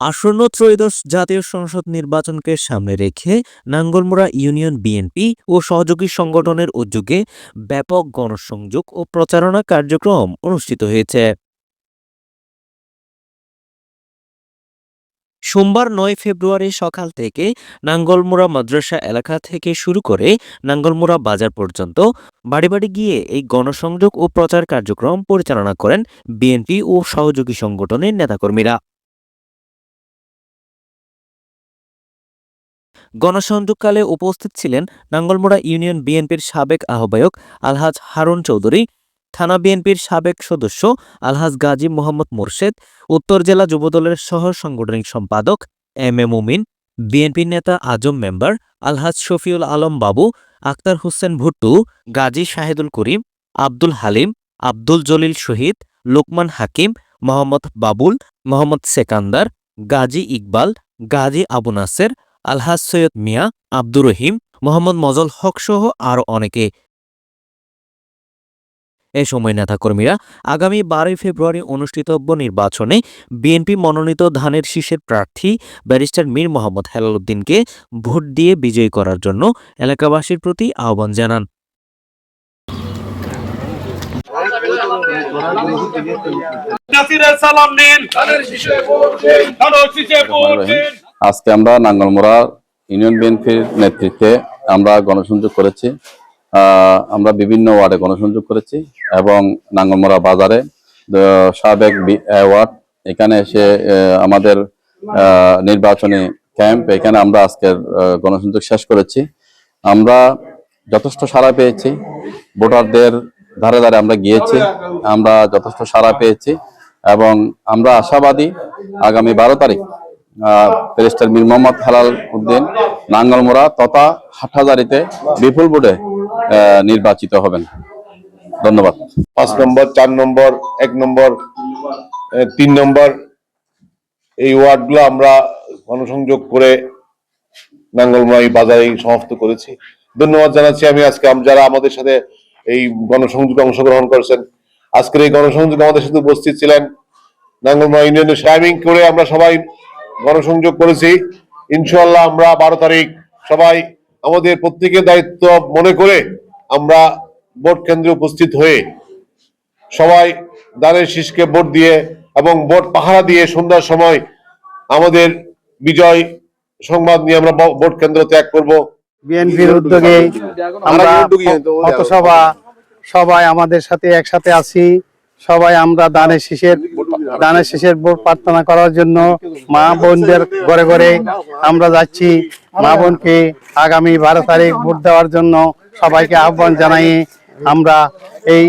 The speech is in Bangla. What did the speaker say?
আসন্ন ত্রয়োদশ জাতীয় সংসদ নির্বাচনকে সামনে রেখে নাঙ্গলমোড়া ইউনিয়ন বিএনপি ও সহযোগী সংগঠনের উদ্যোগে ব্যাপক গণসংযোগ ও প্রচারণা কার্যক্রম অনুষ্ঠিত হয়েছে। সোমবার নয় ফেব্রুয়ারি সকাল থেকে নাঙ্গলমোড়া মাদ্রাসা এলাকা থেকে শুরু করে নাঙ্গলমোড়া বাজার পর্যন্ত বাড়ি বাড়ি গিয়ে এই গণসংযোগ ও প্রচার কার্যক্রম পরিচালনা করেন বিএনপি ও সহযোগী সংগঠনের নেতাকর্মীরা। গণসংযোগকালে উপস্থিত ছিলেন নাঙ্গলমোড়া ইউনিয়ন বিএনপির সাবেক আহ্বায়ক আলহাজ হারুন চৌধুরী থানা বিএনপির সাবেক সদস্য আলহাজ গাজী মোহাম্মদ মোরশেদ, উত্তর জেলা যুবদলের সহ সাংগঠনিক সম্পাদক এম এ মুমিন, বিএনপি নেতা আজম মেম্বার আলহাজ শফিউল আলম বাবু, আক্তার হোসেন ভুট্টু, গাজী শাহেদুল করিম, আব্দুল হালিম, আব্দুল জলিল শহীদ, লোকমান হাকিম, মোহাম্মদ বাবুল, মোহাম্মদ সেকান্দার, গাজী ইকবাল, গাজী আবু নাসের, আলহাজ সৈয়দ মিয়া, আব্দুর রহিম, মোহাম্মদ মজল হক সহ আরও অনেকে এ সময় নেতাকর্মীরা আগামী বারোই ফেব্রুয়ারি অনুষ্ঠিতব্য নির্বাচনে বিএনপি মনোনীত ধানের শীষের প্রার্থী ব্যারিস্টার মীর মোহাম্মদ হেলাল উদ্দিনকে ভোট দিয়ে বিজয়ী করার জন্য এলাকাবাসীর প্রতি আহ্বান জানান। আজকে আমরা নাঙ্গলমোড়া ইউনিয়ন বিএনপির নেতৃত্বে আমরা গণসংযোগ করেছি। আমরা বিভিন্ন ওয়ার্ডে গণসংযোগ করেছি এবং নাঙ্গলমোড়া বাজারে সাবেক ওয়ার্ড এখানে এসে আমাদের নির্বাচনী ক্যাম্প এখানে আমরা আজকের গণসংযোগ শেষ করেছি। আমরা যথেষ্ট সাড়া পেয়েছি ভোটারদের ধারে ধারে আমরা গিয়েছি আমরা যথেষ্ট সাড়া পেয়েছি এবং আমরা আশাবাদী আগামী বারো তারিখ ব্যারিস্টার মীর মোহাম্মদ হালাল উদ্দিন নাঙ্গলমোড়া তথা হাটহাজারিতে বিপুল আহ, নির্বাচিত হবেন। ধন্যবাদ। পাঁচ নম্বর, চার নম্বর, এক নম্বর তিন নম্বর, এই ওয়ার্ডগুলো আমরা গণসংযোগ করে নাঙ্গলমাই বাজারে সমাপ্ত করেছি। ধন্যবাদ জানাচ্ছি আমি আজকে যারা আমাদের সাথে এই গণসংযোগে অংশগ্রহণ করেছেন। আজকের এই গণসংযোগে আমাদের সাথে উপস্থিত ছিলেন নাঙ্গলমা ইউনিয়নের টাইমিং করে আমরা সবাই গণসংযোগ করেছি। ইনশাল্লাহ আমরা বারো তারিখ সবাই আমাদের প্রত্যেকের দায়িত্ব মনে করে আমরা ভোট কেন্দ্রে উপস্থিত হয়ে সবাই দানের শীষকে ভোট দিয়ে এবং ভোট পাহারা দিয়ে সন্ধ্যার সময় আমাদের বিজয় সংবাদ নিয়ে আমরা ভোট কেন্দ্র ত্যাগ করব। বিএনপির উদ্যোগে আমরা পথসভা সবাই আমাদের সাথে একসাথে আছি সবাই আমরা দানের শীষের দানের শীষের প্রার্থনা করার জন্য মা বোনদের ঘরে ঘরে আমরা যাচ্ছি। মা বোনকে আগামী বারো তারিখ ভোট দেওয়ার জন্য সবাইকে আহ্বান জানাই। আমরা এই